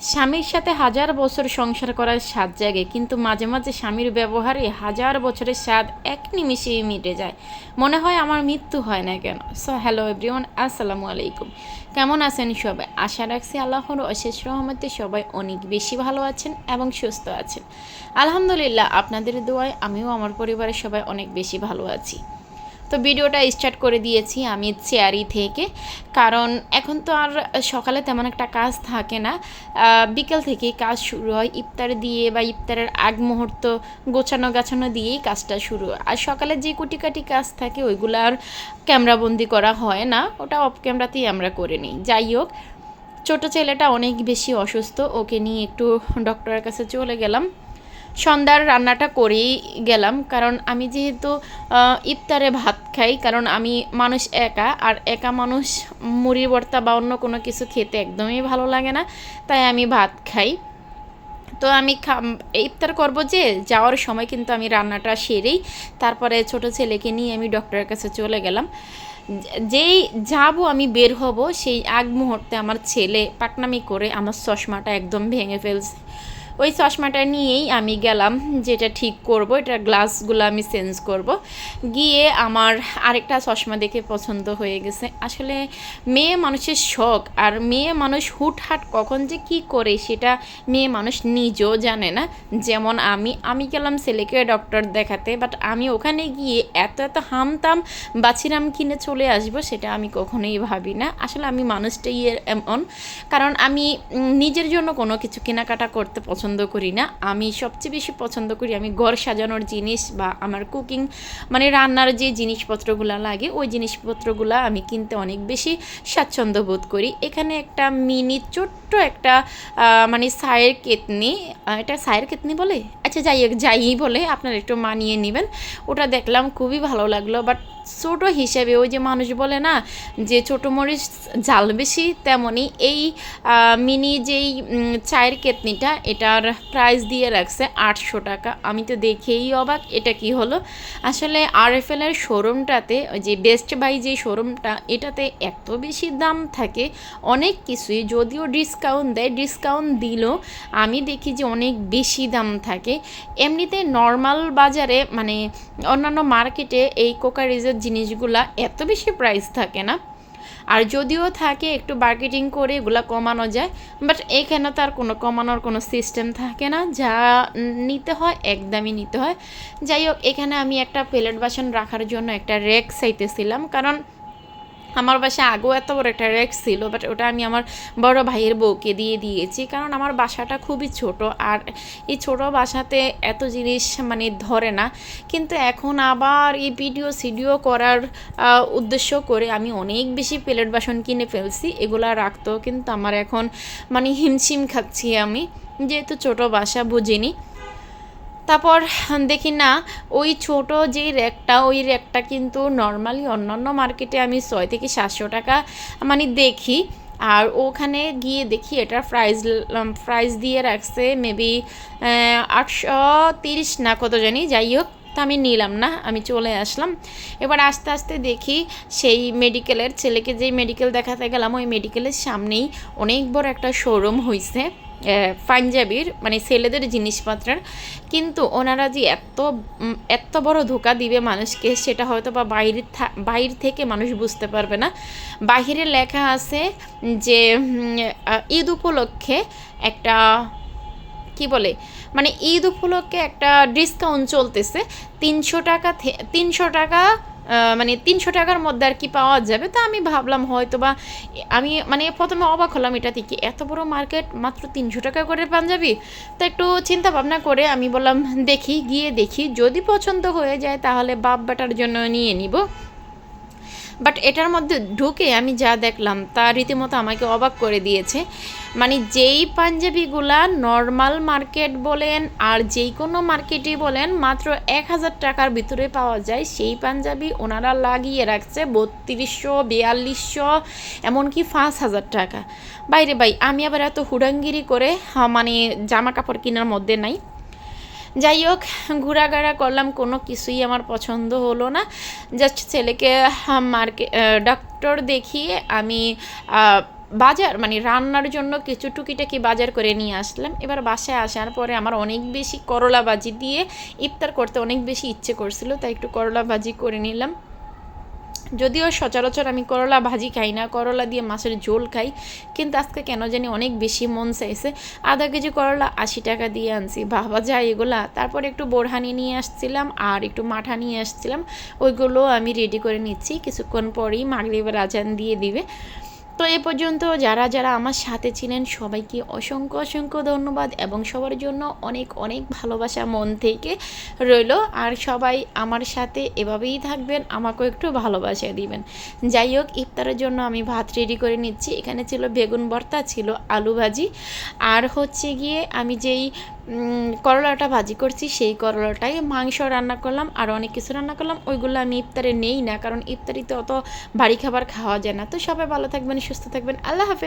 স্বামীর সাথে হাজার বছর সংসার করার স্বাদ জাগে, কিন্তু মাঝে মাঝে স্বামীর ব্যবহারে হাজার বছরের স্বাদ এক নিমিষেই মিটে যায়। মনে হয় আমার মৃত্যু হয় না কেন? সো হ্যালো এভরিওয়ান আসসালামু আলাইকুম। কেমন আছেন সবাই? আশা রাখছি আল্লাহর অশেষ রহমতে সবাই অনেক বেশি ভালো আছেন এবং সুস্থ আছেন। আলহামদুলিল্লাহ, আপনাদের দোয়ায় আমিও আমার পরিবারের সবাই অনেক বেশি ভালো আছি। তো ভিডিওটা স্টার্ট করে দিয়েছি আমি চেয়ারি থেকে। কারণ এখন তো আর সকালে তেমন একটা কাজ থাকে না। বিকেল থেকেই কাজ শুরু হয়। ইফতার দিয়ে বা ইফতারের আগ মুহূর্ত গোছানো গাছানো দিয়েই কাজটা শুরু। হয়। আর সকালে যে কুটিকাটি কাজ থাকে, ওইগুলো আর ক্যামেরাবন্দি করা হয় না। ওটা অফ ক্যামেরাতেই আমরা করে নিই। যাই হোক, ছোটো ছেলেটা অনেক বেশি অসুস্থ। ওকে নিয়ে একটু ডক্টরের কাছে চলে গেলাম। সন্ধ্যার রান্নাটা করেই গেলাম, কারণ আমি যেহেতু ইফতারে ভাত খাই, কারণ আমি মানুষ একা, আর একা মানুষ মুড়ি ভর্তা বা অন্য কোনো কিছু খেতে একদমই ভালো লাগে না, তাই আমি ভাত খাই। তো আমি ইফতার করব যে, যাওয়ার সময় কিন্তু আমি রান্নাটা সেরেই, তারপরে ছোট ছেলেকে নিয়ে আমি ডক্টরের কাছে চলে গেলাম। যেই যাব আমি বের হব, সেই আগ মুহূর্তে আমার ছেলে পাকনামি করে আমার চশমাটা একদম ভেঙে ফেলছে। ওই চশমাটা নিয়েই আমি গেলাম, যেটা ঠিক করব, এটা গ্লাসগুলো আমি চেঞ্জ করব। গিয়ে আমার আরেকটা চশমা দেখে পছন্দ হয়ে গেছে। আসলে মেয়ে মানুষের শখ, আর মেয়ে মানুষ হুটহাট কখন যে কি করে সেটা মেয়ে মানুষ নিজেও জানে না। যেমন আমি আমি গেলাম ছেলেকে ডক্টর দেখাতে বাট আমি ওখানে গিয়ে এত এত হামতাম, বাছিরাম কিনে চলে আসব সেটা আমি কখনোই ভাবি না। আসলে আমি মানুষটাই এমন, কারণ আমি নিজের জন্য কোনো কিছু কেনাকাটা করতে পছন্দ করি না। আমি সবচেয়ে বেশি পছন্দ করি আমি ঘর সাজানোর জিনিস বা আমার কুকিং মানে রান্নার যে জিনিসপত্রগুলো লাগে, ওই জিনিসপত্রগুলো আমি কিনতে অনেক বেশি স্বাচ্ছন্দ্য বোধ করি। এখানে একটা মিনি ছোট্ট একটা মানে সায়ের কেতনি এটা সায়ের কেতনি বলে? আচ্ছা যাই যাই বলে, আপনারা একটু মানিয়ে নেবেন। ওটা দেখলাম খুবই ভালো লাগল বাট ছোট হিসেবে ওই যে মানুষ বলে না, যে ছোট মরিচ জাল বেশি তেমনই এই মিনি যেই চায়ের কেতনিটা এটার প্রাইস দিয়ে রাখছে আটশো টাকা। আমি তো দেখেই অবাক, এটা কি হলো? আসলে আর এফ এর শোরুমটাতে যে বেস্ট বাই যে শোরুমটা এটাতে এত বেশি দাম থাকে, অনেক কিছুই, যদিও ডিসকাউন্ট দেয় ডিসকাউন্ট দিলেও আমি দেখি যে অনেক বেশি দাম থাকে। এমনিতে নর্মাল বাজারে মানে অন্যান্য মার্কেটে এই কোকারিজের জিনিসগুলা এত বেশি প্রাইস থাকে না। আর যদিও থাকে, একটু মার্কেটিং করে এগুলো কমানো যায় বাট এখানে তার কোনো কমানোর কোনো সিস্টেম থাকে না। যা নিতে হয়, একদমই নিতে হয়। যাই হোক, এখানে আমি একটা প্লেট বাসন রাখার জন্য একটা রেক চাইতেছিলাম, কারণ আমার বাসায় আগেও এত বড় একটা রেক ছিল বাট ওটা আমি আমার বড় ভাইয়ের বউকে দিয়ে দিয়েছি। কারণ আমার বাসাটা খুবই ছোট, আর এই ছোট বাসাতে এত জিনিস মানে ধরে না। কিন্তু এখন আবার এই ভিডিও সিডিও করার উদ্দেশ্য করে আমি অনেক বেশি প্লেট বাসন কিনে ফেলছি, এগুলা রাখতো কিন্তু আমার এখন মানে হিমশিম খাচ্ছি আমি। যেহেতু ছোট বাসা, বুঝিনি। তারপর দেখি না, ওই ছোট যে র্যাকটা, ওই র্যাকটা কিন্তু নর্মালি অন্যান্য মার্কেটে আমি ছয় থেকে সাতশো টাকা মানে দেখি। আর ওখানে গিয়ে দেখি এটার প্রাইস প্রাইস দিয়ে রাখছে মেবি আটশো তিরিশ না কত জানি, যাই হোক, তা আমি নিলাম না, আমি চলে আসলাম। এবার আস্তে আস্তে দেখি সেই মেডিকেলের ছেলেকে যেই মেডিকেল দেখাতে গেলাম, ওই মেডিকেলের সামনেই অনেক বড় একটা শোরুম হয়েছে পাঞ্জাবির মানে ছেলেদের জিনিসপত্রের। কিন্তু ওনারা যে এত এত বড় ধোকা দিবে মানুষকে, সেটা হয়তো বা বাইরে থা- বাইর থেকে মানুষ বুঝতে পারবে না। বাহিরে লেখা আছে যে ঈদ উপলক্ষে একটা, কি বলে মানে ঈদ উপলক্ষে একটা ডিসকাউন্ট চলতেছে। তিনশো টাকা তিনশো টাকা মানে তিনশো টাকার মধ্যে আর কি পাওয়া যাবে, তো আমি ভাবলাম হয়তো বা আমি মানে প্রথমে অবাক হলাম এটা থেকে। এত বড় মার্কেট মাত্র তিনশো টাকা করে পাঞ্জাবি? তো একটু চিন্তা ভাবনা করে আমি বললাম, দেখি, গিয়ে দেখি। যদি পছন্দ হয়ে যায় তাহলে বাপ বেটার জন্য নিয়ে নিব। বাট এটার মধ্যে ঢুকে আমি যা দেখলাম তা রীতিমতো আমাকে অবাক করে দিয়েছে। মানে যেই পাঞ্জাবিগুলা নর্মাল মার্কেট বলেন আর যেই কোনো মার্কেটই বলেন মাত্র এক হাজার টাকার ভিতরে পাওয়া যায়। সেই পাঞ্জাবি ওনারা লাগিয়ে রাখছে বত্রিশশো বিয়াল্লিশশো এমনকি পাঁচ হাজার টাকা। বাইরে ভাই আমি আবার এত হুডাঙ্গিরি করে হা, মানে জামা কাপড় কেনার মধ্যে নাই। যাই হোক ঘোরাঘাড়া করলাম, কোনো কিছুই আমার পছন্দ হলো না। জাস্ট ছেলেকে মার্কে ডক্টর দেখিয়ে আমি বাজার মানে রান্নার জন্য কিছু টুকিটাকি বাজার করে নিয়ে আসলাম। এবার বাসায় আসার পরে আমার অনেক বেশি করলা ভাজি দিয়ে ইফতার করতে অনেক বেশি ইচ্ছে করছিল, তাই একটু করলা ভাজি করে নিলাম। যদিও সচরাচর আমি করলা ভাজি খাই না, করলা দিয়ে মাছের ঝোল খাই, কিন্তু আজকে কেন জানি অনেক বেশি মন চাইছে। আধা কেজি করলা আশি টাকা দিয়ে আনছি। বাবা যায় এগুলা। তারপরে একটু বোরহানি নিয়ে আসছিলাম আর একটু মাঠা নিয়ে আসছিলাম। ওইগুলো আমি রেডি করে নিচ্ছি। কিছুক্ষণ পরেই মাগরিবের আজান দিয়ে দিবে। তো এ পর্যন্ত যারা যারা আমার সাথে ছিলেন, সবাইকে অসংখ্য অসংখ্য ধন্যবাদ এবং সবার জন্য অনেক অনেক ভালোবাসা মন থেকে রইল। আর সবাই আমার সাথে এভাবেই থাকবেন, আমাকেও একটু ভালোবাসা দিবেন। যাই হোক, ইফতারের জন্য আমি ভাত রেডি করে নিচ্ছি। এখানে ছিল বেগুন ভর্তা, ছিল আলু ভাজি। আর হচ্ছে গিয়ে আমি যেই করলাটা ভাজি করছি, সেই করলাটাই মাংস রান্না করলাম, আর অনেক কিছু রান্না করলাম, ওইগুলো আমি ইফতারে নেই না, কারণ ইফতারিতে অত ভারী খাবার খাওয়া যায় না। তো সবাই ভালো থাকবেন, সুস্থ থাকবেন, আল্লাহ হাফেজ।